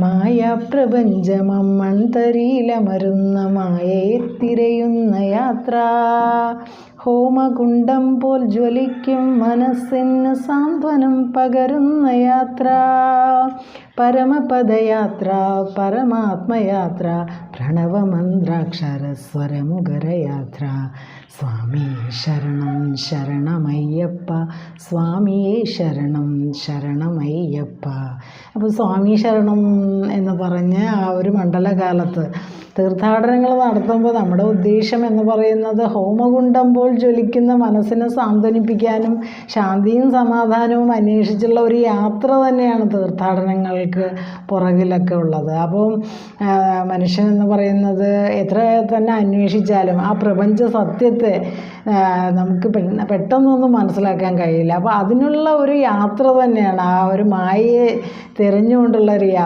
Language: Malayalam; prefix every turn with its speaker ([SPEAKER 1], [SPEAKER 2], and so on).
[SPEAKER 1] മായാപ്രപഞ്ചമൺതരിയിലമരുന്ന മായയെ തിരയുന്ന യാത്ര. ഹോമകുണ്ടം പോൽ ജ്വലിക്കും മനസ്സിന് സാന്ത്വനം പകരുന്ന യാത്ര. പരമപദയാത്ര പരമാത്മയാത്ര പ്രണവമന്ത്രാക്ഷരസ്വരമുഖരയാത്ര. സ്വാമി ശരണം ശരണമയ്യപ്പ സ്വാമിയെ ശരണം ശരണമയ്യപ്പ. അപ്പോൾ സ്വാമി ശരണം എന്ന് പറഞ്ഞ് ആ ഒരു മണ്ഡലകാലത്ത് തീർത്ഥാടനങ്ങൾ നടത്തുമ്പോൾ നമ്മുടെ ഉദ്ദേശം എന്ന് പറയുന്നത് ഹോമകുണ്ടം പോൽ ജ്വലിക്കുന്ന മനസ്സിനെ സാന്ത്വനിപ്പിക്കാനും ശാന്തിയും സമാധാനവും അന്വേഷിച്ചുള്ള ഒരു യാത്ര തന്നെയാണ് തീർത്ഥാടനങ്ങൾക്ക് പുറകിലൊക്കെ ഉള്ളത്. അപ്പം മനുഷ്യൻ എന്ന് പറയുന്നത് എത്ര തന്നെ അന്വേഷിച്ചാലും ആ പ്രപഞ്ച സത്യത്തെ നമുക്ക് പെട്ടെന്നൊന്നും മനസ്സിലാക്കാൻ കഴിയില്ല. അപ്പോൾ അതിനുള്ള ഒരു യാത്ര തന്നെയാണ് ആ ഒരു മായയെ തിരഞ്ഞുകൊണ്ടുള്ള ഒരു യാത്ര